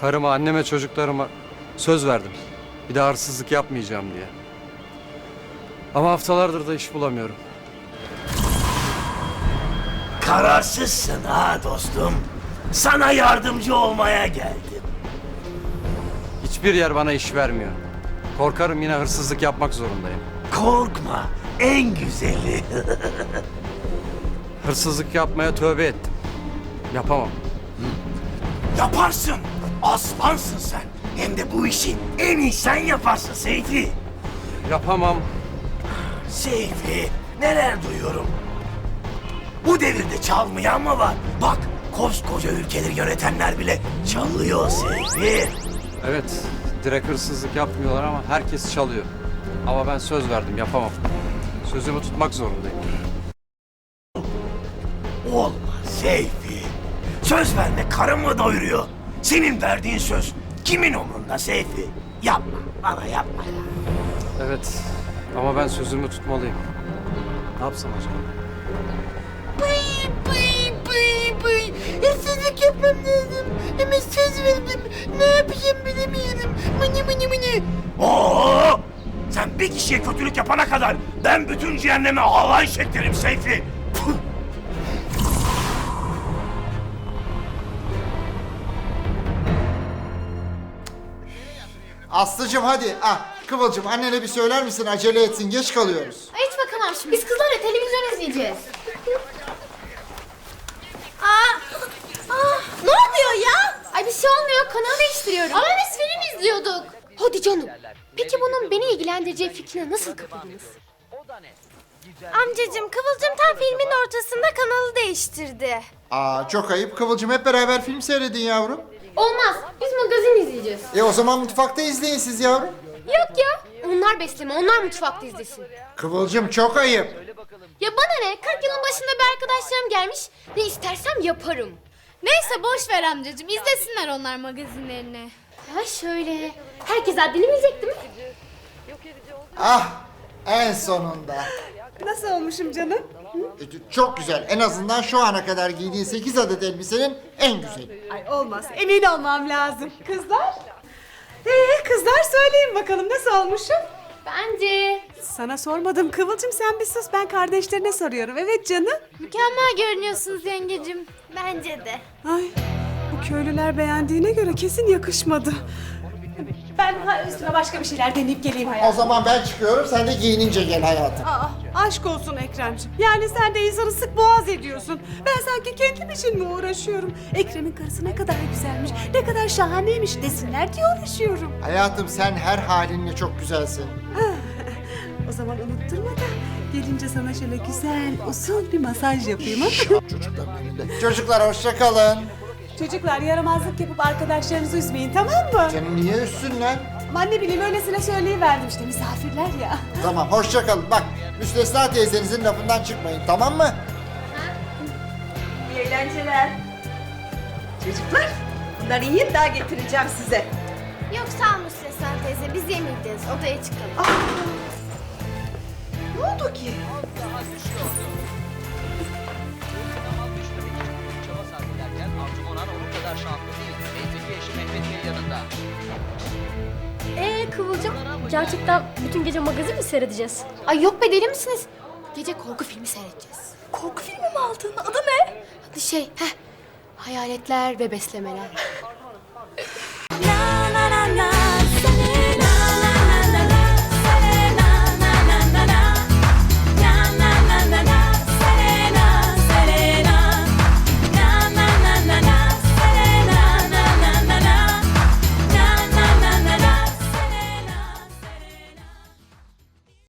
Karıma, anneme, çocuklarıma söz verdim. Bir daha hırsızlık yapmayacağım diye. Ama haftalardır da iş bulamıyorum. Kararsızsın ha dostum. Sana yardımcı olmaya geldim. Hiçbir yer bana iş vermiyor. Korkarım yine hırsızlık yapmak zorundayım. Korkma, en güzeli. Hırsızlık yapmaya tövbe ettim. Yapamam. Yaparsın. Aslansın sen. Hem de bu işi en iyi sen yaparsın Seyfi. Yapamam. Seyfi, neler duyuyorum. Bu devirde çalmayan mı var? Bak, koskoca ülkeleri yönetenler bile çalıyor Seyfi. Evet, direkt hırsızlık yapmıyorlar ama herkes çalıyor. Ama ben söz verdim, yapamam. Sözümü tutmak zorundayım. Olmaz Seyfi. Söz verme karın mı doyuruyor? Senin verdiğin söz kimin umrunda Seyfi? Yapma, bana yapma ya. Evet, ama ben sözümü tutmalıyım. Ne yapsam acaba? Bıy bıy bıy bıy. Hırsızlık yapmam lazım. Ama söz verdim. Ne yapacağım bilemiyorum. Mıni mıni mıni. Oo! Sen bir kişiye kötülük yapana kadar ben bütün cehenneme halay çektiririm Seyfi. Puh! Aslıcığım hadi. Ah, Kıvılcım annene bir söyler misin? Acele etsin. Geç kalıyoruz. Ay hiç bakamam şimdi. Biz kızlarla televizyon izleyeceğiz. Aa, aa, ne oluyor ya? Ay bir şey olmuyor. Kanal değiştiriyorum. Ama biz film izliyorduk. Hadi canım. Peki bunun beni ilgilendireceği fikrine nasıl kapıldınız? Amcacım Kıvılcım tam filmin ortasında kanalı değiştirdi. Aa, çok ayıp. Kıvılcım hep beraber film seyredin yavrum. Olmaz. Biz magazin izleyeceğiz. E o zaman mutfakta izleyin siz yavrum. Yok ya. Onlar besleme. Onlar mutfakta izlesin. Kıvılcım çok ayıp. Ya bana ne? 40 yılın başında bir arkadaşlarım gelmiş. Ne istersem yaparım. Neyse boş ver amcacım izlesinler onlar magazinlerini. Ha şöyle. Herkes haddini bilecek değil mi? Ah, en sonunda. Nasıl olmuşum canım? E, Çok güzel. En azından şu ana kadar giydiğin 8 adet elbisenin en güzeli. Ay olmaz. Emin olmam lazım. Kızlar? Ee kızlar söyleyin bakalım nasıl olmuşum? Bence. Sana sormadım Kıvılcım sen bir sus ben kardeşlerine soruyorum. Evet canım. Mükemmel görünüyorsunuz yengecim. Bence de. Ay bu köylüler beğendiğine göre kesin yakışmadı. Ben ha, üstüne başka bir şeyler deneyip geleyim O hayatım. zaman ben çıkıyorum. Sen de giyinince gel hayatım. Aa, aşk olsun Ekrem'ciğim. Yani sen de insanı sık boğaz ediyorsun. Ben sanki kendim için mi uğraşıyorum? Ekrem'in karısı ne kadar güzelmiş, ne kadar şahaneymiş desinler diye uğraşıyorum. Hayatım sen her halinle çok güzelsin. O zaman unutturma da gelince sana şöyle güzel, usul bir masaj yapayım ha? Çocuklar hoşça kalın. Çocuklar yaramazlık yapıp arkadaşlarınızı üzmeyin tamam mı? Canım niye üstünler? Aman ne bileyim öylesine söyleyiverdim işte misafirler ya. Tamam hoşça kalın. Bak Müstesna teyzenizin lafından çıkmayın tamam mı? İyi eğlenceler. Çocuklar, bunları yiyin daha getireceğim size. Yok sağ ol Müstesna teyze biz yemeyeceğiz odaya çıkalım. Ne oldu ki? Yanında. Ee Kıvılcım gerçekten bütün gece magazin mi seyredeceğiz? Ay yok be deli misiniz? Gece korku filmi seyredeceğiz. Korku filmi mi aldın? Adı ne? Adı şey, heh. Hayaletler ve beslemeler.